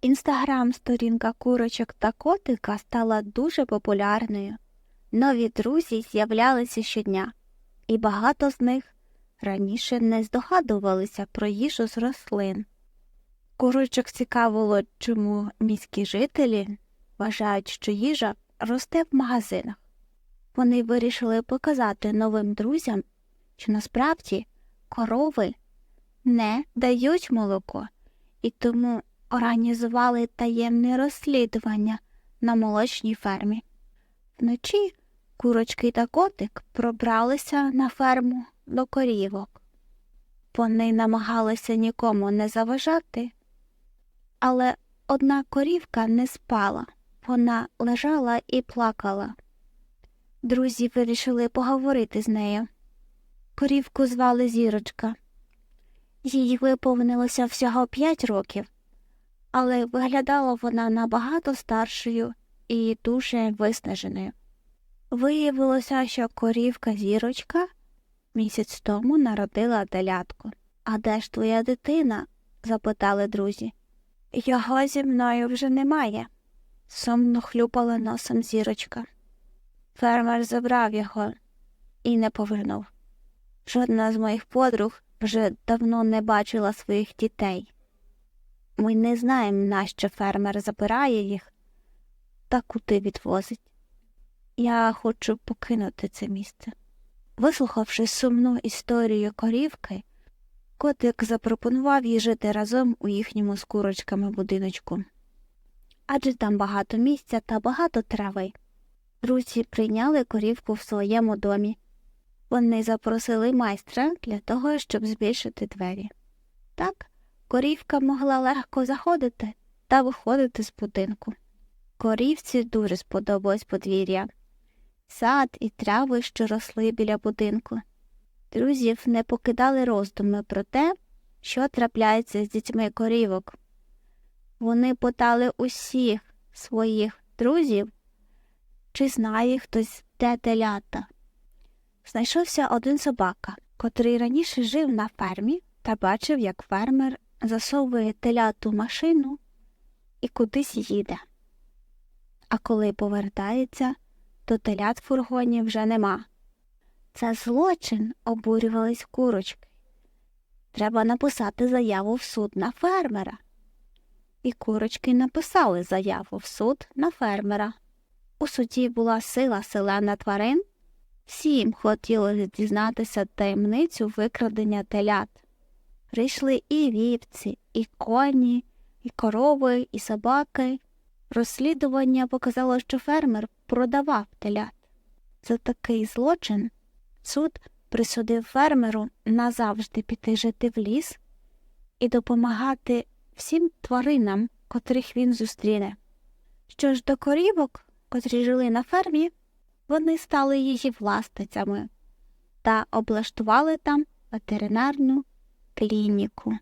Інстаграм-сторінка курочок та котика стала дуже популярною. Нові друзі з'являлися щодня, і багато з них раніше не здогадувалися про їжу з рослин. Курочок цікавило, чому міські жителі вважають, що їжа росте в магазинах. Вони вирішили показати новим друзям, що насправді корови не дають молоко, і тому організували таємне розслідування на молочній фермі. Вночі курочки та котик пробралися на ферму до корівок. Вони намагалися нікому не заважати, але одна корівка не спала, вона лежала і плакала. Друзі вирішили поговорити з нею. Корівку звали Зірочка. Їй виповнилося всього п'ять років, але виглядала вона набагато старшою і дуже виснаженою. Виявилося, що корівка зірочка місяць тому народила телятку. А де ж твоя дитина? запитали друзі. Його зі мною вже немає, сумно хлюпала носом зірочка. Фермер забрав його і не повернув. Жодна з моїх подруг вже давно не бачила своїх дітей. Ми не знаємо, нащо фермер забирає їх та куди відвозить. Я хочу покинути це місце. Вислухавши сумну історію корівки, котик запропонував їй жити разом у їхньому з курочками будиночку. Адже там багато місця та багато трави. Друзі прийняли корівку в своєму домі. Вони запросили майстра для того, щоб збільшити двері. Так, корівка могла легко заходити та виходити з будинку. Корівці дуже сподобалось подвір'я, сад і трави, що росли біля будинку. Друзів не покидали роздуми про те, що трапляється з дітьми корівок. Вони питали усіх своїх друзів, чи знає хтось, де телята. Знайшовся один собака, котрий раніше жив на фермі та бачив, як фермер засовує теляту машину і кудись їде. А коли повертається, то телят в фургоні вже нема. Це злочин, обурювались курочки. Треба написати заяву в суд на фермера. І курочки написали заяву в суд на фермера. У суді була сила селена тварин. Всім хотілося дізнатися таємницю викрадення телят. Прийшли і вівці, і коні, і корови, і собаки. Розслідування показало, що фермер продавав телят. За такий злочин суд присудив фермеру назавжди піти жити в ліс і допомагати всім тваринам, котрих він зустріне. Що ж до корівок, котрі жили на фермі, вони стали її власницями та облаштували там ветеринарну клініку.